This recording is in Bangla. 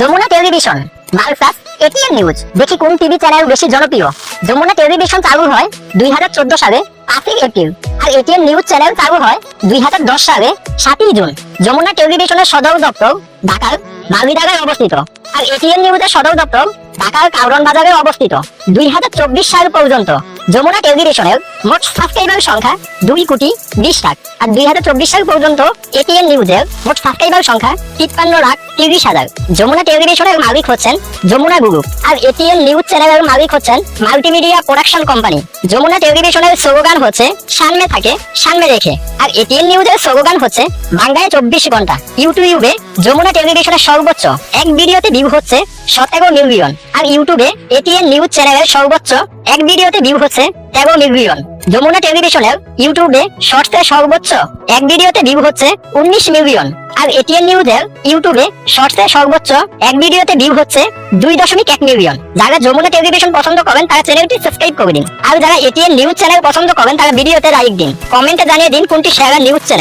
Jamuna television versus ATN news. দেখি কোন টিভি চ্যানেল বেশি জনপ্রিয়। যমুনা টেলিভিশন চালু হয় দুই সালে পাঁচই এপ্রিল। আর এটিএন নিউজ চ্যানেল চালু হয় দুই হাজার দশ সালে সাতই জুন। যমুনা টেলিভিশনের সদর দপ্তর ঢাকার বালিদাগায় অবস্থিত। আর এটিএন নিউজের সদর দপ্তর ঢাকার কাউরন বাজারে অবস্থিত। দুই হাজার চব্বিশ সাল পর্যন্ত যমুনা টেলিভিশনের মোট সাবস্ক্রাইবার সংখ্যা দুই কোটি বিশ লাখ আর দুই হাজার চব্বিশ সাল পর্যন্ত এটিএন নিউজের মোট সাবস্ক্রাইবার সংখ্যা তিপ্পান্ন লাখ তিরিশ হাজার। যমুনা টেলিভিশনের মালিক হচ্ছেন যমুনা গ্রুপ আর এটিএন নিউজ চ্যানেলের মালিক হচ্ছেন মাল্টিমিডিয়া প্রোডাকশন কোম্পানি যমুনা টেলিভিশনের স্লোগান হচ্ছে, সামনে থাকে, সামনে রেখে। আর এটিএন নিউজের স্লোগান হচ্ছে, বাংলায় চব্বিশ ঘণ্টা। ইউটিউবে যমুনা টেলিভিশনের সর্বোচ্চ এক ভিডিওতে ভিউ হচ্ছে সতেরো মিলিয়ন আর ইউটিউবে এটিএন নিউজ চ্যানেলের সর্বোচ্চ এক ভিডিওতে ভিউ হচ্ছে তেরো মিলিয়ন। যমুনা টেলিভিশনের ইউটিউবে শর্টসে সর্বোচ্চ এক ভিডিওতে ভিউ হচ্ছে উনিশ মিলিয়ন। আর এটিএন নিউজের ইউটিউবে শর্টসে সর্বোচ্চ এক ভিডিওতে ভিউ হচ্ছে দুই দশমিক এক মিলিয়ন। যারা যমুনা টেলিভিশন পছন্দ করেন, তারা চ্যানেলটি সাবস্ক্রাইব করে দিন। আর যারা এটিএন নিউজ চ্যানেল পছন্দ করেন, তারা ভিডিওতে লাইক দিন। কমেন্টে জানিয়ে দিন কোনটি সেরা নিউজ চ্যানেল